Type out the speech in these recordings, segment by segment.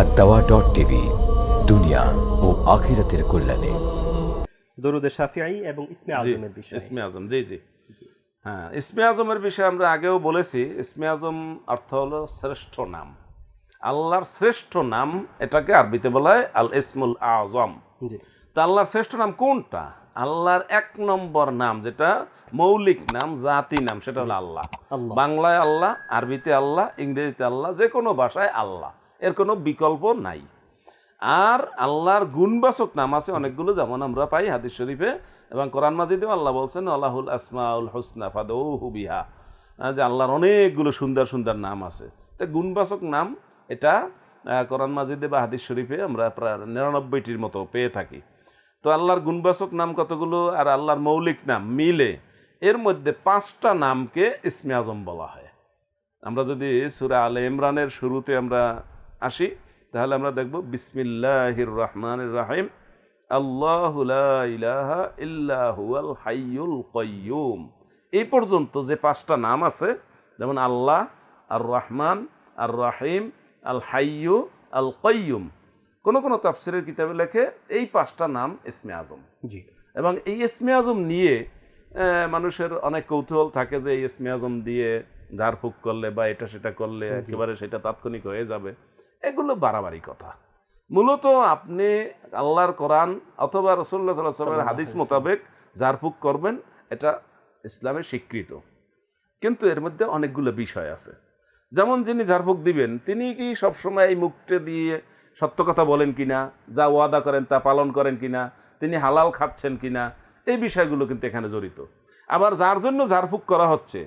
আর দাওয়া dot TV দুনিয়া ও আখিরাতের কল্যাণে। দরুদে শাফিআই এবং ইসমে আজমের বিষয়। ইসমে আজম জি জি। হ্যাঁ ইসমে আজমের বিষয়ে আমরা আগেও বলেছি ইসমে আজম অর্থ হলো শ্রেষ্ঠ নাম। আল্লাহর শ্রেষ্ঠ নাম এটাকে আরবিতে বলা হয় আল ইসমুল আজম তা আল্লাহর শ্রেষ্ঠ নাম কোনটা? আল্লাহর এক নম্বর নাম যেটা মৌলিক নাম জাতি নাম সেটা হলো আল্লাহ। আল্লাহ। বাংলায় আল্লাহ আরবিতে আল্লাহ ইংরেজিতে আল্লাহ যে কোনো ভাষায় আল্লাহ। এর কোনো বিকল্প নাই। আর আল্লাহর গুণবাচক নাম আছে অনেকগুলো যেমন আমরা পাই হাদিস শরীফে এবং কোরআন মাজিদেও আল্লাহ বলছেন আল্লাহুল আসমাউল হোসনা আহ, যে আল্লাহর অনেকগুলো সুন্দর সুন্দর নাম আছে। তো গুণবাচক নাম এটা কোরআন মাজিদে বা হাদিস শরীফে আমরা প্রায় নিরানব্বইটির মতো পেয়ে থাকি। তো আল্লাহর গুণবাচক নাম কতগুলো আর আল্লাহর মৌলিক নাম মিলে এর মধ্যে পাঁচটা নামকে ইসমে আজম বলা হয়। আমরা যদি সুরা আলে ইমরানের শুরুতে আমরা আসি তাহলে আমরা দেখব বিসমিল্লাহির রহমানির রাহিম আল্লাহ ইলাহা হাইয়ুল কয়্যুম এই পর্যন্ত যে পাঁচটা নাম আছে যেমন আল্লাহ আর রহমান আর রাহিম আল হাইয়ু আল কয়্যুম কোন কোন তাফসিরের কিতাবে লেখে এই পাঁচটা নাম ইসমে আজম। জি। এবং এই ইসমে আজম নিয়ে মানুষের অনেক কৌতূহল থাকে যে এই ইসমে আজম দিয়ে ঝাড়ফুঁক করলে বা এটা সেটা করলে একেবারে সেটা তাৎক্ষণিক হয়ে যাবে। এগুলো বাড়াবাড়ি কথা। মূলত আপনি আল্লাহর কোরআন অথবা রসুল্লাহ সাল্লামের হাদিস মোতাবেক ঝাড়ফুঁক করবেন এটা ইসলামের স্বীকৃত। কিন্তু এর মধ্যে অনেকগুলো বিষয় আছে। যেমন যিনি ঝাড়ফুঁক দিবেন তিনি কি সবসময় এই মুখটে দিয়ে সত্য কথা বলেন কিনা যা ওয়াদা করেন তা পালন করেন কিনা তিনি হালাল খাচ্ছেন কিনা এই বিষয়গুলো কিন্তু এখানে জড়িত। আবার যার জন্য ঝাড়ফুঁক করা হচ্ছে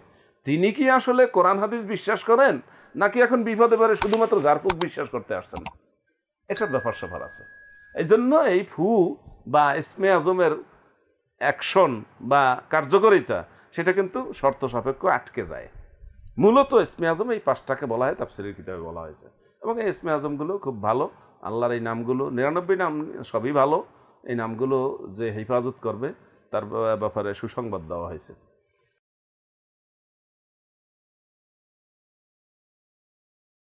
তিনি কি আসলে কোরআন, হাদিস বিশ্বাস করেন? নাকি এখন বিপদে পারে শুধুমাত্র ঝাড়ফুঁক বিশ্বাস করতে আসছেন? এটার ব্যাপার স্যাপার আছে। এই জন্য এই ফু বা ইসমে আজমের অ্যাকশন বা কার্যকারিতা, সেটা কিন্তু শর্ত সাপেক্ষ আটকে যায়। মূলত ইসমে আজম এই পাঁচটাকে বলা হয়, তাফসিরের কিতাবে বলা হয়েছে। এবং এই ইসমে আজমগুলো খুব ভালো, আল্লাহর এই নামগুলো, নিরানব্বই নাম সবই ভালো। এই নামগুলো যে হেফাজত করবে, তার ব্যাপারে সুসংবাদ দেওয়া হয়েছে।